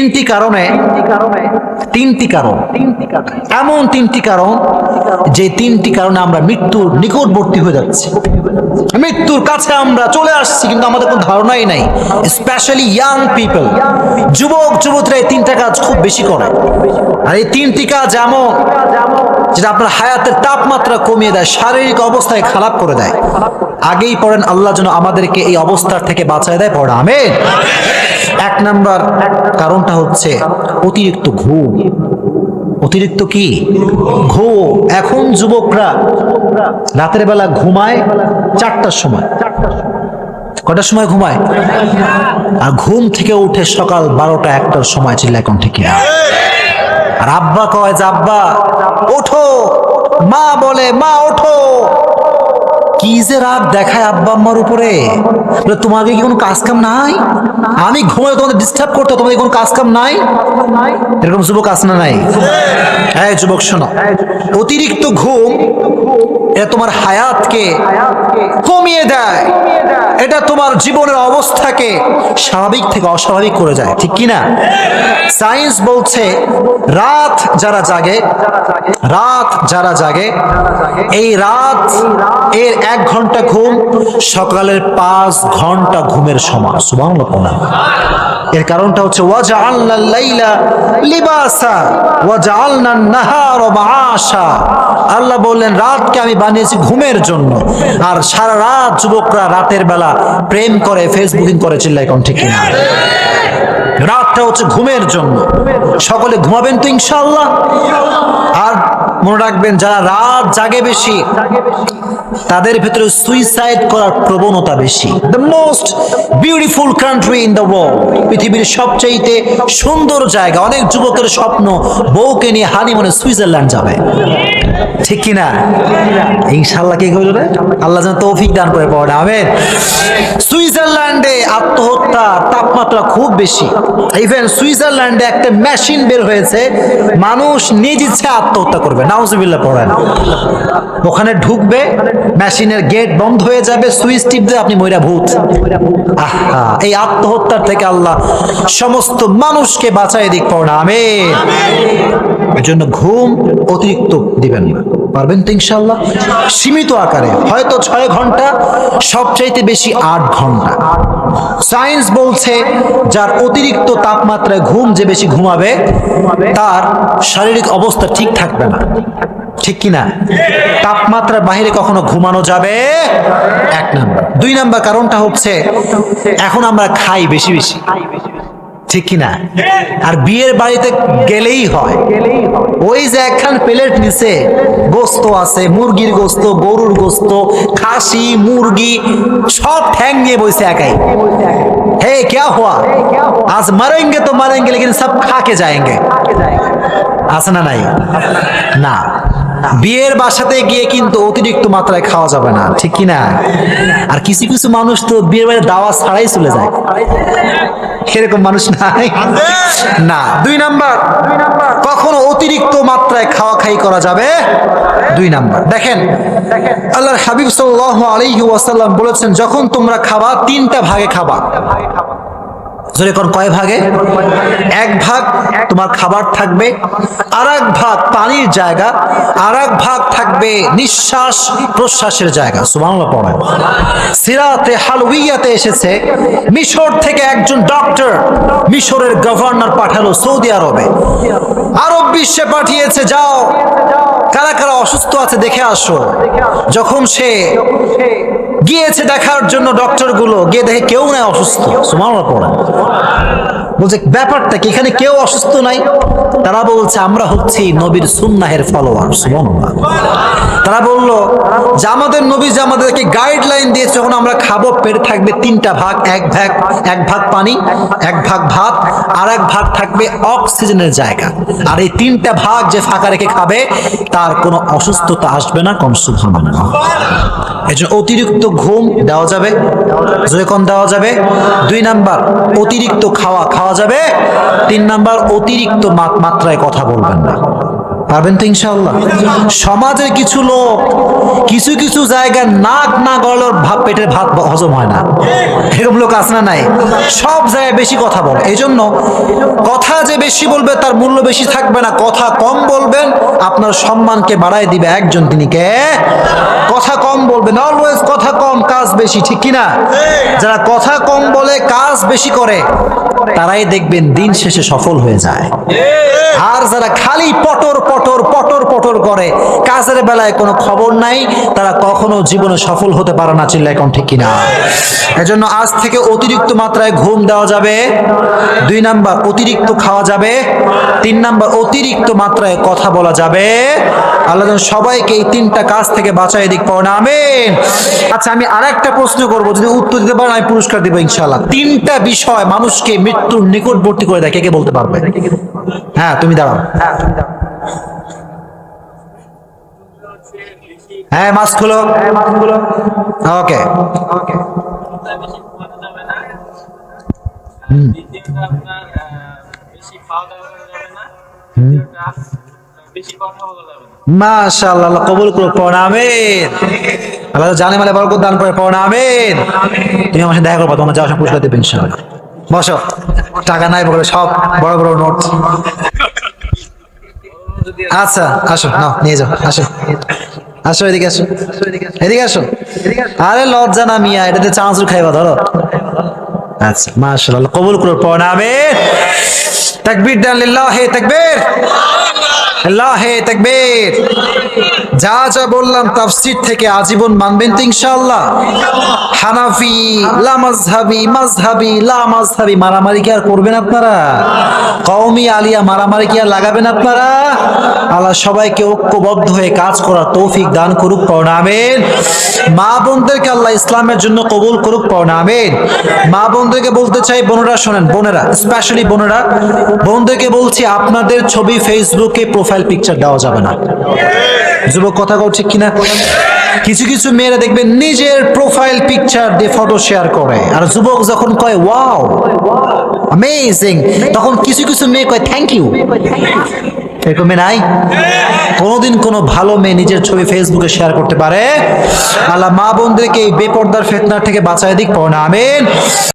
তিনটি কারণে, তিনটি কারণ। এমন তিনটি কারণ যে তিনটি কারণে আমরা মৃত্যুর নিকটবর্তী হয়ে যাচ্ছি। মৃত্যুর কাছে আমরা চলে আসছি, কিন্তু আমাদের কোনো ধারণাই নাই। স্পেশালি ইয়াং পিপল যুবক, যুবতীরা এই তিনটা কাজ খুব বেশি করে। আর এই তিনটি কাজ এমন যেটা আপনার হায়াতের তাপমাত্রা কমিয়ে দেয়, শারীরিক অবস্থায় খারাপ করে দেয়। আগেই পড়েন, আল্লাহ যেন আমাদেরকে এই অবস্থার থেকে বাঁচায় দেয়, পড়া, আমেন। এক নাম্বার কারণটা হচ্ছে অতিরিক্ত ঘুম। অতিরিক্ত কি? ঘুম। এখন যুবকরা রাতের বেলা ঘুমায় চারটার সময়। কটার সময় ঘুমায়? আর ঘুম থেকে উঠে সকাল বারোটা একটার সময় ছিল এখন থেকে আর আব্বা কয় যে, আব্বা, ওঠো। মা বলে, মা, ওঠো। কি যে রাগ দেখায় আব্বা আম্মার উপরে? তোমাদের কি কোনো কাজ কাম নাই? আমি ঘুমাই তোমাদের ডিস্টার্ব করতো, তোমাদের কোনো কাজ কাম নাই? এরকম যুবক আস না নাই? হ্যাঁ যুবক, শোনো। অতিরিক্ত ঘুম এটা তোমার হায়াতকে কমিয়ে দেয়। এটা তোমার জীবনের অবস্থাকে স্বাভাবিক থেকে অস্বাভাবিক করে যায়, ঠিক কি না সায়েন্স বলছে, রাত যারা জাগে, রাত যারা জাগে, এই রাত, এর এক ঘণ্টা ঘুম, সকালের পাঁচ ঘণ্টা ঘুমের সমান সুবাহ এর কারণটা হচ্ছে ওয়াজা আল্লাহ লাইলা লিবাসা ওয়াজা আল্লাহ নাহার মাআশা। আল্লাহ বললেন, রাতকে আমি বানিয়েছি ঘুমের জন্য। আর সারা রাত যুবকরা রাতের বেলা প্রেম করে, ফেসবুকিং করে চিল্লাই কোন ঠিক কিনা? রাতটা হচ্ছে ঘুমের জন্য। সকলে ঘুমাবেন তো ইনশাআল্লাহ। আর মনে রাখবেন, যারা রাত জাগে বেশি, তাদের ভেতরে সুইসাইড করার প্রবণতা বেশি। The most beautiful country in the world পৃথিবীর সবচাইতে সুন্দর জায়গা। অনেক যুবকের স্বপ্ন বউকে নিয়ে হানিমুনে সুইজারল্যান্ড যাবে। ঠিক কি না ইনশাআল্লাহ কি করবে আল্লাহ যেন তৌফিক দান করে পড়ে আমেন। সুইজারল্যান্ডে আত্মহত্যা তাপমাত্রা খুব বেশি। ইভেন সুইজারল্যান্ডে একটা মেশিন বের হয়েছে, মানুষ নিজ ইচ্ছে আত্মহত্যা করবে। নাউজুবিল্লাহ পড়েন। ওখানে ঢুকবে মেশিনের গেট বন্ধ হয়ে যাবে, সুইচ টিপবে আপনি ময়রা ভূত। আহা, এই আত্মহত্যার থেকে আল্লাহ সমস্ত মানুষকে বাঁচাই দিক পড়া আমেন। এর জন্য ঘুম অতিরিক্ত দিবেন পারবেন তো ইনশাল্লাহ সীমিত আকারে, হয়তো ছয় ঘণ্টা, সবচাইতে বেশি আট ঘণ্টা। সায়েন্স বলছে, যার অতিরিক্ত তাপমাত্রায় ঘুম যে বেশি ঘুমাবে, তার শারীরিক অবস্থা ঠিক থাকবে না। ঠিক কিনা তাপমাত্রার বাইরে কখনো ঘুমানো যাবে? এক নাম্বার। দুই নাম্বার কারণটা হচ্ছে, এখন আমরা খাই বেশি বেশি। ঠিক কিনা? আর বিয়ের বাড়িতে গেলেই হয়। ওই যে একখান প্লেট নিচে গোস্ত আছে, মুরগির গোস্ত, গরুর গোস্ত, খাসি, মুরগি, সব ঠ্যাং নিয়ে বসে একাই। হে কে হওয়া আজ মারেঙ্গে তো মারেঙ্গে, লেকিন সব খাকে যায়ঙ্গে। আছে না নাই? না। বিয়ের বাসাতে গিয়ে কিন্তু অতিরিক্ত মাত্রায় খাওয়া যাবে না, ঠিক কি না আর কিছু কিছু মানুষ তো বিয়ের বাড়ি দাওয়া ছাড়াই চলে যায়। এরকম মানুষ নাই। না, দুই নাম্বার, কখনো অতিরিক্ত মাত্রায় খাওয়া খাই করা যাবে? দুই নাম্বার, দেখেন, আল্লাহর হাবিব সাল্লাল্লাহু আলাইহি ওয়াসাল্লাম বলেছেন, যখন তোমরা খাবা, তিনটা ভাগে খাবা। জোরে কোন কয় ভাগে? এক ভাগ তোমার খাবার থাকবে আর এক ভাগ পানির জায়গা আর এক ভাগ থাকবে নিঃশ্বাস প্রশ্বাসের জায়গা। সুবহানাল্লাহ পড়ে সিরাতে হালউইয়াতে এসেছে, মিশর থেকে একজন ডক্টর মিশরের গভর্নর পাঠালো সৌদি আরবে। আরব বিশ্বে পাঠিয়েছে, যাও। কারা কারা অসুস্থ আছে, দেখে আসো। যখন সে গিয়েছে দেখার জন্য ডক্টরগুলো গিয়ে দেখে কেউ নাই অসুস্থ। সুমান পড়ে বলছে, ব্যাপারটা কি? এখানে কেউ অসুস্থ নাই? তারা বলছে, আমরা হচ্ছি নবীর সুন্নাহের ফলোয়ার তারা বলল, যে আমাদের নবী যে আমাদেরকে গাইডলাইন দিয়েছে, যখন আমরা খাব, পেটে থাকবে তিনটা ভাগ, এক ভাগ এক ভাগ পানি, এক ভাগ ভাত, আর এক ভাগ থাকবে অক্সিজেনের জায়গা। আর এই তিনটা ভাগ যে ফাঁকা রেখে খাবে, তার কোনো অসুস্থতা আসবে না কম, সুবহানাল্লাহ। এই জন্য অতিরিক্ত ঘুম দেওয়া যাবে, জোরে দেওয়া যাবে। দুই নাম্বার, অতিরিক্ত খাওয়া খাওয়া যাবে। তিন নাম্বার, অতিরিক্ত মাত্রায় কথা বলবেন না। পারবেন তো ইনশাল্লাহ সমাজের কিছু লোক কিছু কিছু জায়গায় নাক না গলার ভাত পেটের ভাত হজম হয় না। এরকম লোক আছে না নাই? সব জায়গায় বেশি কথা বলে। এই জন্য কথা যে বেশি বলবে তার মূল্য বেশি থাকবে না। কথা কম বলবেন, আপনার সম্মানকে বাড়ায় দিবে একজন। তিনি কে? কথা কম বলবেন অলওয়েজ কথা কম কাজ বেশি, ঠিক কিনা? যারা কথা কম বলে, কাজ বেশি করে, তারাই দেখবেন দিন শেষে সফল হয়ে যায়। আর যারা খালি পটর পটর পটর পটর করে, কাজের বেলায় কোনো খবর নাই, তারা কখনো জীবনে সফল হতে পারে না চিল্লা এখন ঠিক কিনা? এজন্য আজ থেকে অতিরিক্ত মাত্রায় ঘুম দেওয়া যাবে। দুই নাম্বার, অতিরিক্ত খাওয়া যাবে। তিন নাম্বার, অতিরিক্ত মাত্রায় কথা বলা যাবে। আল্লাহ যেন সবাইকে এই তিনটা কাজ থেকে বাঁচাই দিক পাও না আমিন। আচ্ছা আমি আর একটা প্রশ্ন করব যদি উত্তর দিতে পারেন আমি পুরস্কার দিব ইনশাআল্লাহ। তিনটা বিষয় মানুষকে মৃত্যুর নিকটবর্তী করে দেয় কে কে বলতে পারবে? হ্যাঁ তুমি দাঁড়াও। হ্যাঁ মাস্ক খুলো। ওকে। ওকে মাশাআল্লাহ কবুল করো পড় আমিন। আল্লাহ জানে মানে বরকত দান করে পড় আমিন। তুমি আমার দেখা তোমার পুরস্কার দেবে, ইনশাআল্লাহ। বসো। টাকা নাই, বলে সব বড় বড় নোট। আচ্ছা আসো, নাও, নিয়ে যাও, আসো। আসো, এদিকে আসো। এদিকে আসো। আরে, লজ্জা না মিয়া, এটাতে চানাচুর খাইবা, ধরো। আচ্ছা মাশাআল্লাহ কবুল করো পড় আমিন। তাকবীর দেন লিল্লাহি, তাকবীর। আল্লাহে তাকবীর। যা যা বললাম তাফসির থেকে আজীবন মানবেন তো ইনশাআল্লাহ। হানাফি, লা মাযহাবি মাযহাবি, লা মাযহাবি, মারামারি কি আর করবেন আপনারা? কওমি আলিয়া মারামারি কি আর লাগাবেন আপনারা? আল্লাহ সবাইকে ঐক্যবদ্ধ হয়ে কাজ করার তৌফিক দান করুক প্রণামেন মা বোনদেরকে আল্লাহ ইসলামের জন্য কবুল করুক প্রণামেন মা বোনদেরকে বলতে চাই, বোনেরা শোনেন, বোনেরা স্পেশালি বোনেরা, বোনদেরকে বলছি, আপনাদের ছবি ফেসবুকে প্রোফাইল পিকচার দেওয়া যাবে না। যুবক, কথা বলছে কিনা? কিছু কিছু মেয়েরা দেখবেন নিজের প্রোফাইল পিকচার দিয়ে ফটো শেয়ার করে। আর যুবক যখন কয় ওয়াও অ্যামেজিং তখন কিছু কিছু মেয়ে কয় থ্যাংক ইউ এরকম নাই? কোনোদিন কোনো ভালো মেয়ে নিজের ছবি ফেসবুকে শেয়ার করতে পারে? আল্লাহ মা বোনদেরকে এই বেপর্দার ফেতনার থেকে বাঁচায় দিক পড়না আমিন।